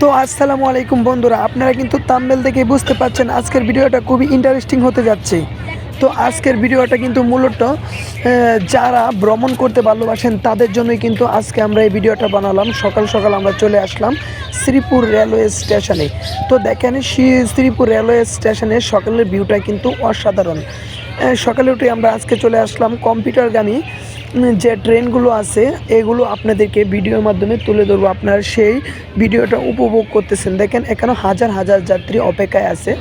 তো আসসালামু আলাইকুম বন্ধুরা, আপনারা কিন্তু তাম্বেল দেখে বুঝতে পারছেন আজকের ভিডিওটা খুবই ইন্টারেস্টিং হতে যাচ্ছে। তো আজকের ভিডিওটা কিন্তু মূলত যারা ভ্রমণ করতে ভালোবাসেন তাদের জন্যই কিন্তু আজকে আমরা এই ভিডিওটা বানালাম। সকাল সকাল আমরা চলে আসলাম শ্রীপুর রেলওয়ে স্টেশনে। তো দেখেন, শ্রী- শ্রীপুর রেলওয়ে স্টেশনে সকালের ভিউটা কিন্তু অসাধারণ। সকালে উঠে আমরা আজকে চলে আসলাম কম্পিউটারগামী যে ট্রেনগুলো আছে, এগুলো আপনাদেরকে ভিডিওর মাধ্যমে তুলে ধরবো। আপনারা সেই ভিডিওটা উপভোগ করতেছেন। দেখেন, এখানে হাজার হাজার যাত্রী অপেক্ষায় আছে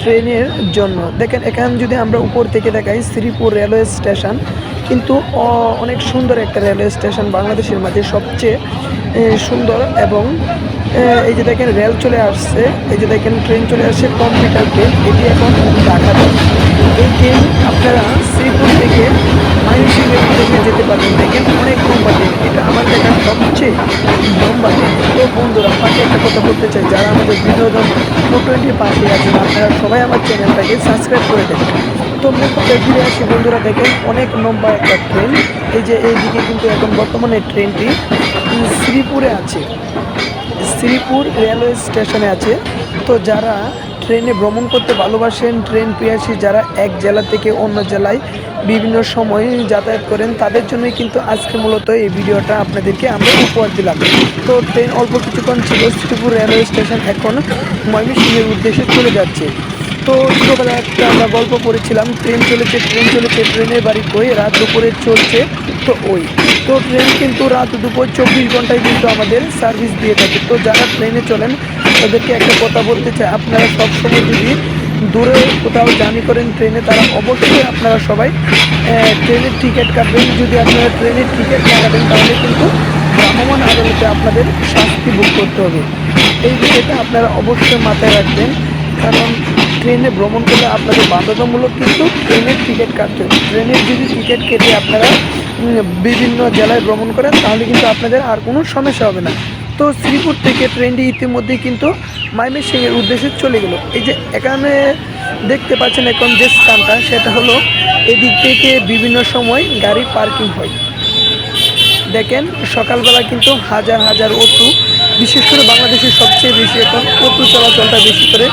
ট্রেনের জন্য। দেখেন, এখানে যদি আমরা উপর থেকে দেখাই, শ্রীপুর রেলওয়ে স্টেশন। কিন্তু অনেক সুন্দর একটা রেলওয়ে স্টেশন বাংলাদেশের মাঝে সবচেয়ে সুন্দর এবং এই যে দেখেন, রেল চলে আসছে। এই যে দেখেন, ট্রেন চলে আসছে, কম্পিউটার ট্রেন। এটি এখন ঢাকা। এই ট্রেন আপনারা শ্রীপুর থেকে মাইনসিংহের উদ্দেশ্যে যেতে পারবেন দেখেন অনেক লম্বা ট্রেন এটা আমার দেখা সবচেয়ে লম্বা ট্রেন তো বন্ধুরা, পাশে একটা কথা বলতে চাই। যারা আমাদের বিনোদন টু টোয়েন্টি পাশে আছেন, আপনারা সবাই আমার চ্যানেলটাকে সাবস্ক্রাইব করে দেবেন তো কথা ফিরে আসি। বন্ধুরা, দেখেন অনেক লম্বা একটা ট্রেন এই যে এইদিকে কিন্তু এখন বর্তমানে ট্রেনটি শ্রীপুরে আছে। শ্রীপুর রেলওয়ে স্টেশনে আছে। তো যারা ট্রেনে ভ্রমণ করতে ভালোবাসেন ট্রেন পিয়াসী যারা এক জেলা থেকে অন্য জেলায় বিভিন্ন সময় যাতায়াত করেন, তাদের জন্যই কিন্তু আজকে মূলত এই ভিডিওটা আপনাদেরকে আমরা উপহার দিলাম। তো ট্রেন অল্প কিছুক্ষণ ছিল, শ্রীপুর রেলওয়ে স্টেশন এখন ময়মনসিংহের উদ্দেশ্যে চলে যাচ্ছে। তো ছোটোবেলায় একটা আমরা গল্প করেছিলাম ট্রেন চলেছে ট্রেন চলেছে, ট্রেনের বাড়ি কই, রাত দুপুরে চলছে তো ওই। তো ট্রেন কিন্তু রাত দুপুর চব্বিশ ঘন্টায় কিন্তু আমাদের সার্ভিস দিয়ে থাকে। তো যারা ট্রেনে চলেন তাদেরকে একটা কথা বলতে চাই। আপনারা সবসময় যদি দূরে কোথাও জার্নি করেন ট্রেনে, তারা অবশ্যই আপনারা সবাই ট্রেনের টিকিট কাটবেন। যদি আপনারা ট্রেনের টিকিট না কাটেন, তাহলে কিন্তু ভ্রাম্যমাণ আদালতে আপনাদের শাস্তি ভোগ করতে হবে। এই বিষয়টা আপনারা অবশ্যই মাথায় রাখবেন। কারণ ট্রেনে ভ্রমণ করলে আপনাদের বাধ্যতামূলক কিন্তু ট্রেনের টিকিট কাটতে হবে। ট্রেনের যদি টিকিট কেটে আপনারা বিভিন্ন জেলায় ভ্রমণ করেন, তাহলে কিন্তু আপনাদের আর কোনো সমস্যা হবে না। তো শ্রীপুর থেকে ট্রেনটি ইতিমধ্যেই কিন্তু ময়মনসিংহের উদ্দেশ্যে চলে গেল। এই যে এখানে দেখতে পাচ্ছেন এখন যে স্থানটা, সেটা হলো এদিক থেকে বিভিন্ন সময় গাড়ি পার্কিং হয়। দেখেন, সকালবেলা কিন্তু হাজার হাজার অটু, বিশেষ করে বাংলাদেশের সবচেয়ে বেশি এখন অটু চলাচলটা বেশি করে।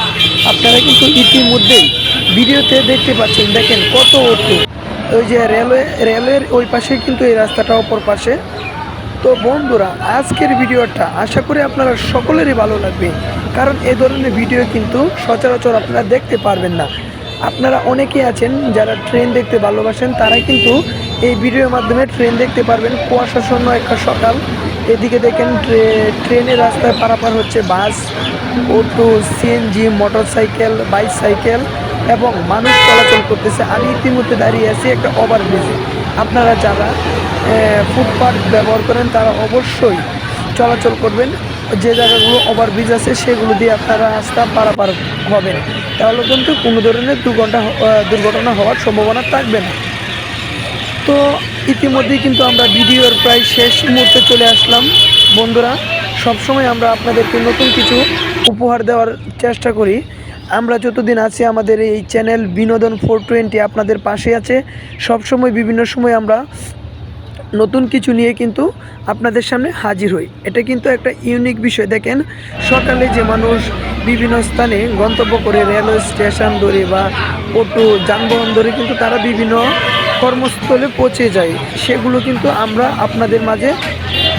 আপনারা কিন্তু ইতিমধ্যেই ভিডিওতে দেখতে পাচ্ছেন, দেখেন কত অটু। ওই যে রেলওয়ে রেলওয়ের ওই পাশে কিন্তু এই রাস্তাটা অপর পাশে। তো বন্ধুরা, আজকের ভিডিওটা আশা করি আপনারা সকলেরই ভালো লাগবে। কারণ এ ধরনের ভিডিও কিন্তু সচরাচর আপনারা দেখতে পারবেন না। আপনারা অনেকেই আছেন যারা ট্রেন দেখতে ভালোবাসেন তারা কিন্তু এই ভিডিওর মাধ্যমে ট্রেন দেখতে পারবেন। কুয়াশাশূন্য একটা সকাল। এদিকে দেখেন ট্রে- ট্রেনের রাস্তায় পারাপার হচ্ছে bus, auto CNG motorcycle, bicycle এবং মানুষ চলাচল করতেছে। আমি ইতিমধ্যে দাঁড়িয়ে আছি একটা ওভারব্রিজে আপনারা যারা ফুটপাথ ব্যবহার করেন, তারা অবশ্যই চলাচল করবেন। যে জায়গাগুলো ওভারব্রিজ আছে, সেগুলো দিয়ে আপনারা রাস্তা পারাপার হবেন। তাহলে কিন্তু কোনো ধরনের দুর্ঘটনা দুর্ঘটনা হওয়ার সম্ভাবনা থাকবে না। তো ইতিমধ্যেই কিন্তু আমরা ভিডিওর প্রায় শেষ মুহূর্তে চলে আসলাম। বন্ধুরা, সবসময় আমরা আপনাদেরকে নতুন কিছু উপহার দেওয়ার চেষ্টা করি। আমরা যতদিন আছি, আমাদের এই চ্যানেল বিনোদন ফোর টোয়েন্টি আপনাদের পাশে আছে। সবসময়, বিভিন্ন সময় আমরা নতুন কিছু নিয়ে কিন্তু আপনাদের সামনে হাজির হই। এটা কিন্তু একটা ইউনিক বিষয়। দেখেন, সকালে যে মানুষ বিভিন্ন স্থানে গন্তব্য করে, রেলওয়ে স্টেশন ধরে বা অটো, যানবাহন ধরে কিন্তু তারা বিভিন্ন কর্মস্থলে পৌঁছে যায়। সেগুলো কিন্তু আমরা আপনাদের মাঝে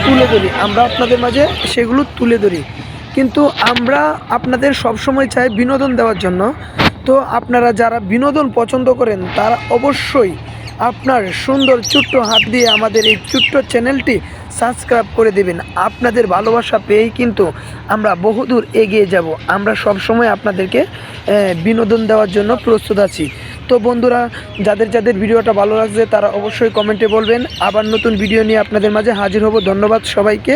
তুলে ধরি। আমরা আপনাদের মাঝে সেগুলো তুলে ধরি। কিন্তু আমরা আপনাদের সবসময় চাই বিনোদন দেওয়ার জন্য। তো আপনারা যারা বিনোদন পছন্দ করেন, তারা অবশ্যই আপনার সুন্দর ছোট্ট হাত দিয়ে আমাদের এই ছোট্ট চ্যানেলটি সাবস্ক্রাইব করে দেবেন। আপনাদের ভালোবাসা পেয়েই কিন্তু আমরা বহুদূর এগিয়ে যাব। আমরা সবসময় আপনাদেরকে বিনোদন দেওয়ার জন্য প্রস্তুত আছি। তো বন্ধুরা, যাদের যাদের ভিডিওটা ভালো লাগছে, তারা অবশ্যই কমেন্টে বলবেন। আবার নতুন ভিডিও নিয়ে আপনাদের মাঝে হাজির হব। ধন্যবাদ সবাইকে।